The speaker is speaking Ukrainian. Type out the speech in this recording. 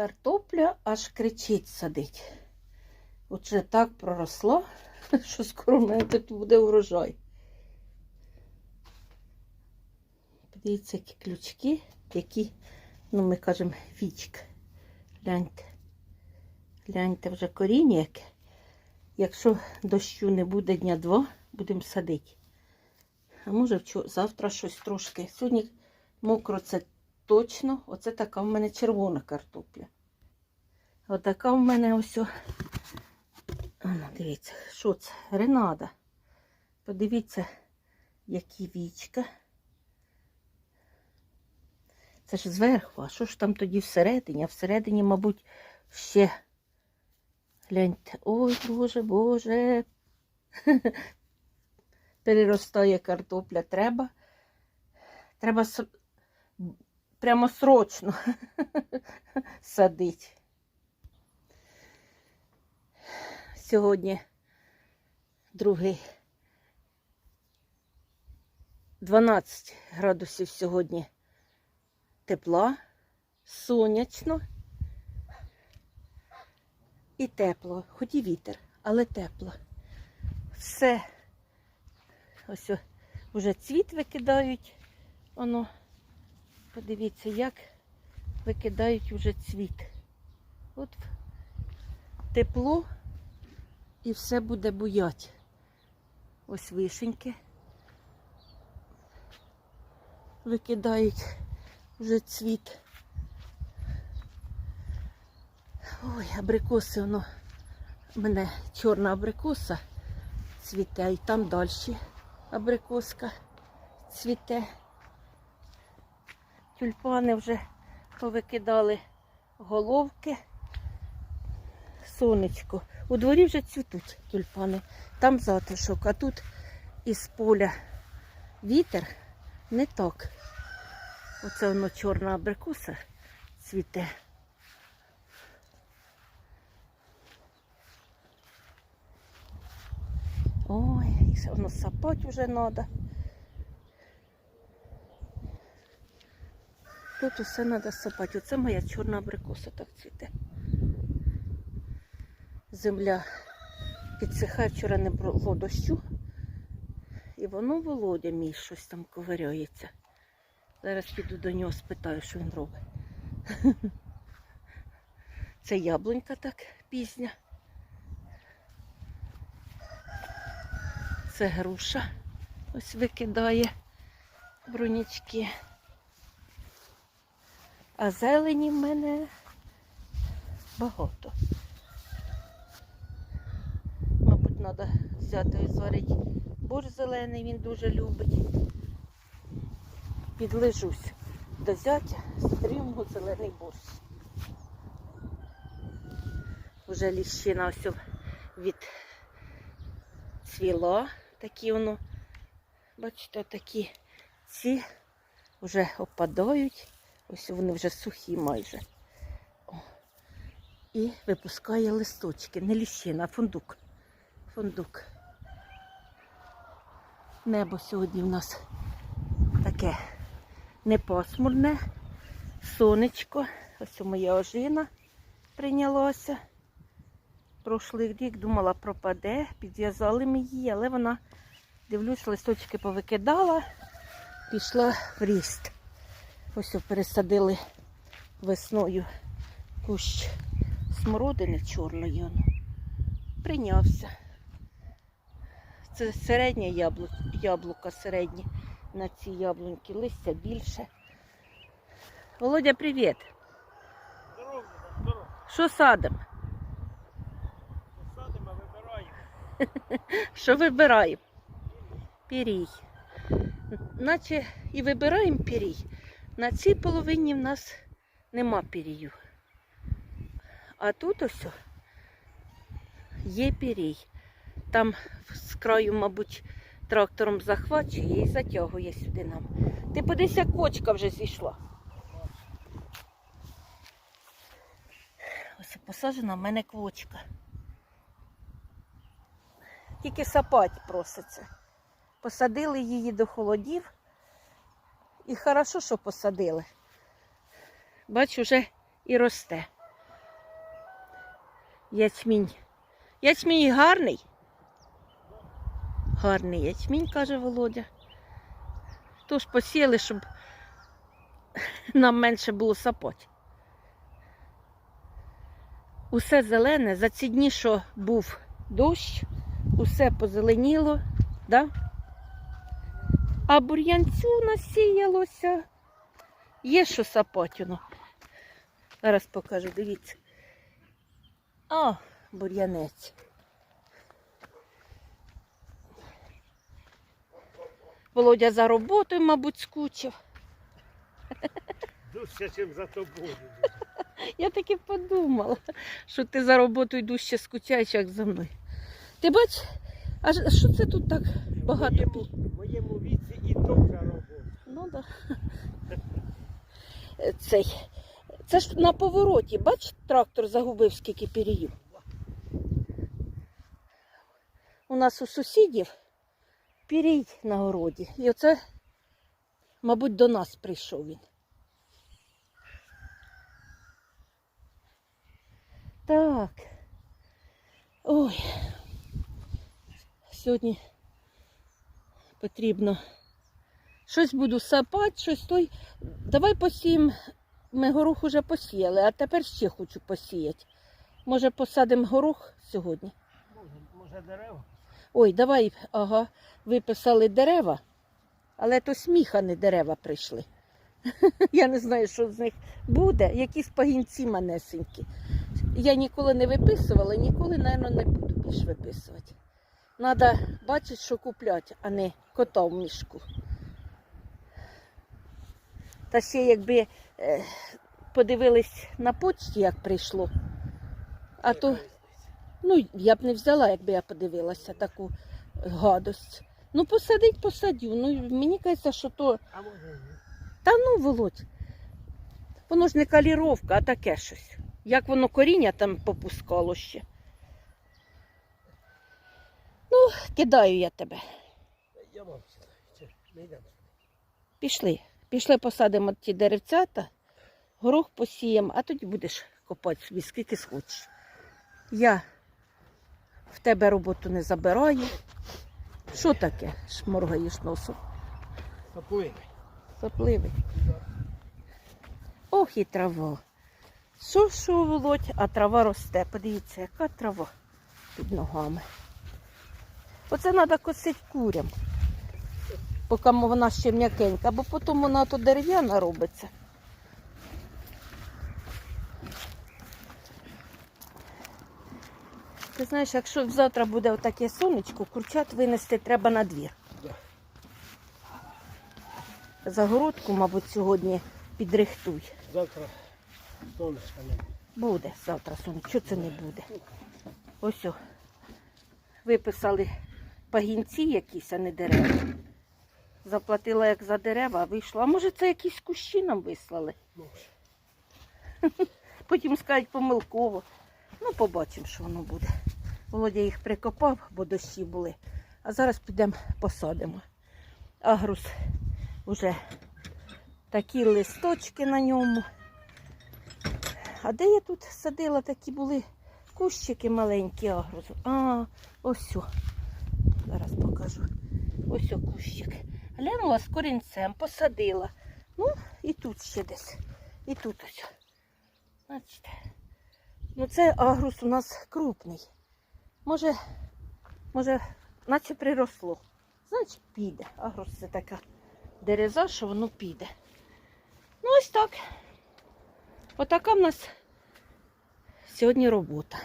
Картопля аж кричить садить. От вже так проросла, що скоро в мене тут буде урожай. Подивіться, які ключки, які, ну ми кажемо, вічка. Гляньте. Гляньте вже коріння яке. Якщо дощу не буде дня два, будемо садити. А може завтра щось трошки. Сьогодні мокро це точно. Оце така в мене червона картопля. Отака в мене ось. о- А ну, дивіться, що це? Ренада. Подивіться, які вічка. Це ж зверху, а що ж там тоді всередині? А всередині, мабуть, ще. Гляньте, ой, Боже, Боже. Переростає картопля. Треба. Треба прямо срочно садити. Сьогодні другий 12 градусів сьогодні тепла, сонячно і тепло, хоч і вітер, але тепло. Все. Ось о, вже цвіт викидають. Воно, подивіться, як викидають вже цвіт. От тепло і все буде буять. Ось вишеньки. Викидають вже цвіт. Ой, абрикоси, воно в мене чорна абрикоса цвіте, і там далі абрикоска цвіте. Тюльпани вже повикидали головки. Сонечко. У дворі вже цвітуть тюльпани. Там затишок, а тут із поля вітер не так. Оце воно чорна абрикоса цвіте. Ой, воно сапати вже треба. Тут усе треба сапати. Оце моя чорна абрикоса так цвіте. Земля підсихає, вчора не було дощу. І воно Володя мій щось там ковиряється. Зараз піду до нього спитаю, що він робить. Це яблунька так пізня. Це груша. Ось викидає брунячки. А зелені в мене багато. Мабуть, треба взяти і зварити борщ зелений, він дуже любить. Підлежусь до зятя, стріму зелений борщ. Вже ліщина ось від цвіла. Такі воно, бачите, такі ці вже опадають. Ось вони вже сухі майже. О. І випускає листочки. Не ліщина, а фундук. Фундук. Небо сьогодні в нас таке непасмурне, сонечко. Ось моя ожина прийнялося. Прошлий рік думала пропаде, підв'язали ми її, але вона, дивлюсь, листочки повикидала, пішла в ріст. Ось пересадили весною кущ смородини чорної. Прийнявся. Це середнє яблу... яблука, середнє на ці яблуньки, листя більше. Володя, привіт. Здорово, здорово. Що садимо? Посадимо, вибираємо. Що вибираємо? Пірій. Наче і вибираємо пірій. На цій половині в нас нема пірію. А тут ось є пірій. Там з краю, мабуть, трактором захвачує і затягує сюди нам. Ти подивися, кочка вже зійшла. Ось посаджена в мене квочка. Тільки сапать проситься. Посадили її до холодів. І хорошо, що посадили. Бачу, вже і росте. Ячмінь. Ячмінь гарний. Гарний ячмінь, каже Володя. Тож посіяли, щоб нам менше було сапоть. Усе зелене, за ці дні, що був дощ, усе позеленіло, да? А бур'янцю насіялося. Є що сапоть воно. Зараз покажу, дивіться. О, бур'янець. Володя за роботою, мабуть, скучив. Дужче, ніж за тобою. Я таки подумала, що ти за роботою дужче скучаєш, як за мною. Ти бач, а що це тут так багато? Моєму, моєму Ну да. Е, Цей. Це ж на повороті, бач, трактор загубив скільки пір'їв. У нас у сусідів пірій на городі. І оце, мабуть, до нас прийшов він. Так. Ой. Сьогодні потрібно щось буду сапати, щось той. Давай посіємо. Ми горох уже посіяли, а тепер ще хочу посіяти. Може, посадимо горох сьогодні? Може, дерева? Ой, давай, ага, виписали дерева, але то сміхані дерева прийшли. Я не знаю, що з них буде, якісь пагінці манесенькі. Я ніколи не виписувала, ніколи, мабуть, не буду більш виписувати. Треба бачити, що куплять, а не кота в мішку. Та ще якби е, подивились на почті, як прийшло, а то. Ну, я б не взяла, якби я подивилася таку гадость. Ну, посадить, посадю. Ну, мені кажеться, що то. Та ну, Володь. Воно ж не каліровка, а таке щось. Як воно коріння там попускало ще. Ну, кидаю я тебе. Я вам йдемо. Пішли. Пішли, посадимо ті деревцята, горох посіємо, а тоді будеш копати собі, скільки схочеш. Я в тебе роботу не забираю. Що таке? Шморгаєш носом. Сапуємо. Сопливий. Ох і трава. Що, що, Володь, а трава росте. Подивіться, яка трава під ногами. Оце треба косити курям, поки вона ще м'якенька, бо потім вона то дерев'яна робиться. Ти знаєш, якщо завтра буде отаке сонечко, курчат винести треба на двір. Загородку, мабуть, сьогодні підрихтуй. Завтра сонечка не буде. Буде завтра сонечко. Що це не буде? Ось о. Виписали пагінці якісь, а не дерева. Заплатила як за дерева, а вийшло. А може це якісь кущі нам вислали? Потім скажуть помилково. Ну, побачимо, що воно буде. Володя їх прикопав, бо дощі були. А зараз підемо посадимо. Агрус вже такі листочки на ньому. А де я тут садила, такі були кущики маленькі агрузу. А, ось. Зараз покажу. Ось кущик. Глянула з корінцем, посадила. Ну, і тут ще десь. І тут ось. Бачите. Ну це агрус у нас крупний. Може, може, наче приросло. Значить, піде. Агрус це така дереза, що воно піде. Ну, ось так. Отака в нас сьогодні робота.